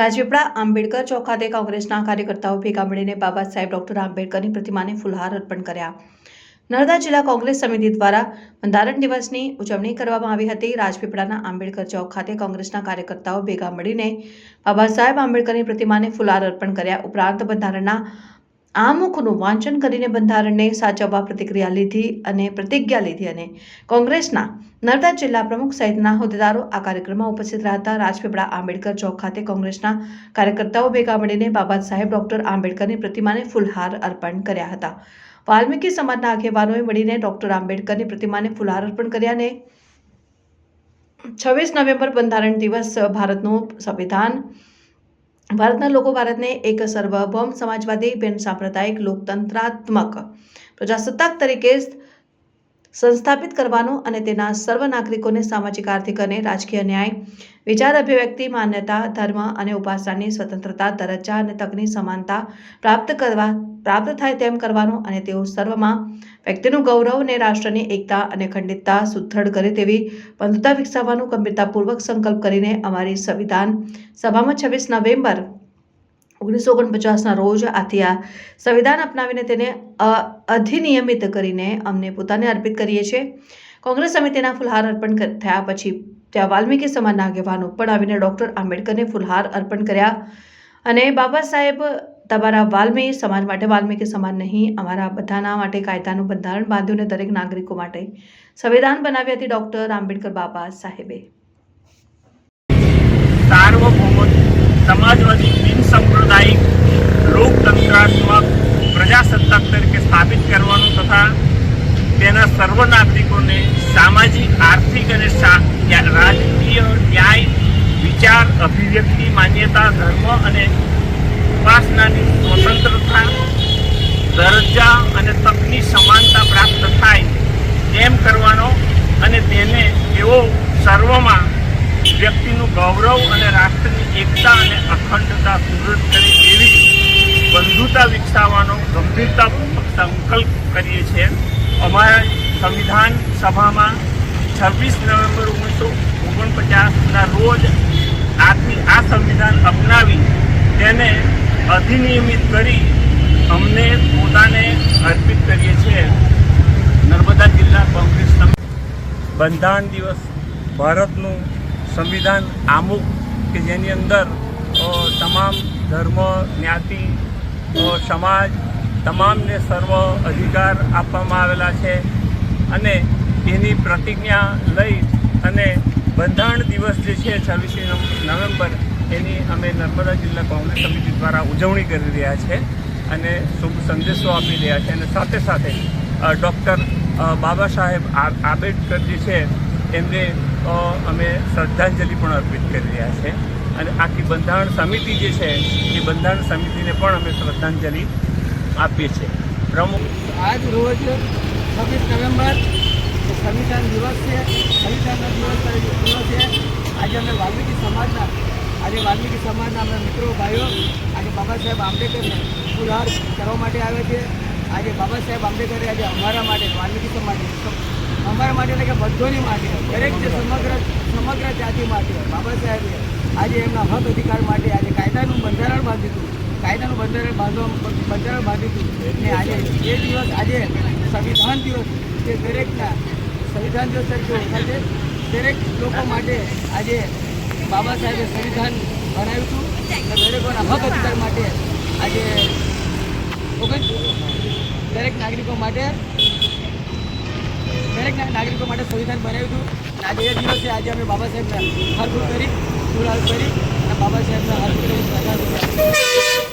રાજપીપળા આંબેડકર ચોક ખાતે કોંગ્રેસના કાર્યકર્તાઓ ભેગા મળીને બાબા સાહેબ ડોક્ટર આંબેડકરની પ્રતિમાને ફુલહાર અર્પણ કર્યા. નર્મદા જિલ્લા કોંગ્રેસ સમિતિ દ્વારા બંધારણ દિવસની ઉજવણી કરવામાં આવી હતી. રાજપીપળાના આંબેડકર ચોક ખાતે કોંગ્રેસના કાર્યકર્તાઓ ભેગા મળીને બાબા સાહેબ આંબેડકરની પ્રતિમાને ફુલહાર અર્પણ કર્યા. ઉપરાંત બંધારણના આમુખનું વાંચન કરીને બંધારણને સાચવવા પ્રતિક્રિયા લીધી અને પ્રતિજ્ઞા લીધી અને કોંગ્રેસના નર્મદા જિલ્લા પ્રમુખ સહિતના હોદ્દેદારો આ કાર્યક્રમમાં ઉપસ્થિત રહ્યા હતા રાજપીપળા આંબેડકર ચોક ખાતે કોંગ્રેસના કાર્યકર્તાઓ ભેગા મળીને બાબા સાહેબ ડોક્ટર આંબેડકરની પ્રતિમાને ફૂલહાર અર્પણ કર્યા હતા. વાલ્મીકી સમાજના આગેવાનોએ મળીને ડોક્ટર આંબેડકરની પ્રતિમાને ફૂલહાર અર્પણ કર્યા અને છવ્વીસ નવેમ્બર બંધારણ દિવસ ભારતનું સંવિધાન ભારતના લોકો ભારતને એક સર્વભૌમ સમાજવાદી બિન સાંપ્રદાયિક લોકતંત્રાત્મક પ્રજાસત્તાક તરીકે સંસ્થાપિત કરવાનો અને તેના સર્વ નાગરિકોને સામાજિક, આર્થિક અને રાજકીય ન્યાય, વિચાર, અભિવ્યક્તિ, માન્યતા, ધર્મ અને ઉપાસનાની સ્વતંત્રતા, દરજ્જા અને તકની સમાનતા પ્રાપ્ત કરવા, પ્રાપ્ત થાય તેમ કરવાનો અને તેઓ સર્વમાં વ્યક્તિનું ગૌરવ અને રાષ્ટ્રની એકતા અને ખંડિતતા સુદૃઢ કરે તેવી બંધુતા વિકસાવવાનું ગંભીરતાપૂર્વક સંકલ્પ કરીને અમારી સંવિધાન સભામાં છવ્વીસ નવેમ્બર ઓગણીસો ઓગણપચાસના રોજ આથી આ સંવિધાન અપનાવીને તેને અધિનિયમિત કરીને અમને પોતાને અર્પિત કરીએ છીએ. કોંગ્રેસ સમિતિના ફુલહાર અર્પણ થયા પછી ત્યાં વાલ્મીકી સમાજના આગેવાનો પણ આવીને ડૉક્ટર આંબેડકરને ફુલહાર અર્પણ કર્યા અને બાબા સાહેબ તમારા વાલ્મી સમાજ માટે, વાલ્મીકી સમાજ નહીં, અમારા બધાના માટે, કાયદાનું બંધારણ બાંધ્યું અને દરેક નાગરિકો માટે સંવિધાન બનાવી હતી ડૉક્ટર આંબેડકર બાબા સાહેબે. સાર્વભૌમ સમાજવાદી બિન સાંપ્રદાયિક લોકતંત્રાત્મક પ્રજાસત્તાક તરીકે સ્થાપિત કરવાનું તથા તેના સર્વ નાગરિકોને સામાજિક, આર્થિક અને રાજકીય ન્યાય, વિચાર, અભિવ્યક્તિ, માન્યતા, ધર્મ અને ઉપાસનાની સ્વતંત્રતા, દરજ્જા અને તકની સમાનતા પ્રાપ્ત થાય એમ કરવાનો અને તેને એવો સર્વમાં વ્યક્તિનું ગૌરવ અને રાષ્ટ્રની એકતા અને અખંડતા સુદૃઢ કરી એવી બંધુતા વિકસાવવાનો ગંભીરતાપૂર્વક સંકલ્પ કરીએ છીએ. અમારા સંવિધાન સભામાં છવ્વીસ નવેમ્બર ઓગણીસો ઓગણપચાસના રોજ આથી આ સંવિધાન અપનાવી તેને અધિનિયમિત કરી અમને પોતાને અર્પિત કરીએ છીએ. નર્મદા જિલ્લા કોંગ્રેસ બંધારણ દિવસ ભારતનું સંવિધાન આમુખ કે જેની અંદર તમામ ધર્મ, જ્ઞાતિ સમાજ તમામને સર્વ અધિકાર આપવામાં આવેલા છે અને એની પ્રતિજ્ઞા લઈ અને બંધારણ દિવસ જે છે છવ્વીસમી નવેમ્બર એની અમે નર્મદા જિલ્લા કોંગ્રેસ સમિતિ દ્વારા ઉજવણી કરી રહ્યા છે અને શુભ સંદેશો આપી રહ્યા છે. અને સાથે સાથે ડૉક્ટર બાબા સાહેબ આંબેડકર જે છે, એમને અમે શ્રદ્ધાંજલિ પણ અર્પિત કરી રહ્યા છે. અને આખી બંધારણ સમિતિ જે છે, એ બંધારણ સમિતિને પણ અમે શ્રદ્ધાંજલિ આપીએ છીએ. પ્રમુખ આજ રોજ છવ્વીસ નવેમ્બર સંવિધાન દિવસ છે. સંવિધાનના દિવસ દિવસ આજે અમે વાલ્મીકી સમાજના આજે વાલ્મીકી સમાજના અમે મિત્રો, ભાઈઓ, આજે બાબા સાહેબ આંબેડકરને પુરહાર કરવા માટે આવે છે. આજે બાબા સાહેબ આંબેડકરે આજે અમારા માટે, વાલ્મીકી સમાજ અમારા માટે એટલે કે બધોની માટે, દરેક જે સમગ્ર સમગ્ર જાતિ માટે, બાબા સાહેબે આજે એમના હક અધિકાર માટે આજે કાયદાનું બંધારણ બાંધ્યું હતું. કાયદાનું બંધારણ બાંધવા, બંધારણ બાંધ્યું હતું. ને આજે એ દિવસ, આજે સંવિધાન દિવસ તે દરેકના સંવિધાન દિવસ તરીકે ઓળખાય છે. દરેક લોકો માટે આજે બાબા સાહેબે સંવિધાન બનાવ્યું હતું. અને દરેકોના હક અધિકાર માટે આજે ઓગણ દરેક નાગરિકો માટે દરેક નાગરિકો માટે સંવિધાન બનાવ્યું હતું. આજે એ દિવસે આજે અમે બાબા સાહેબને હરકુર કરી ગુલાલ કરી અને બાબા સાહેબને હરકુર કરી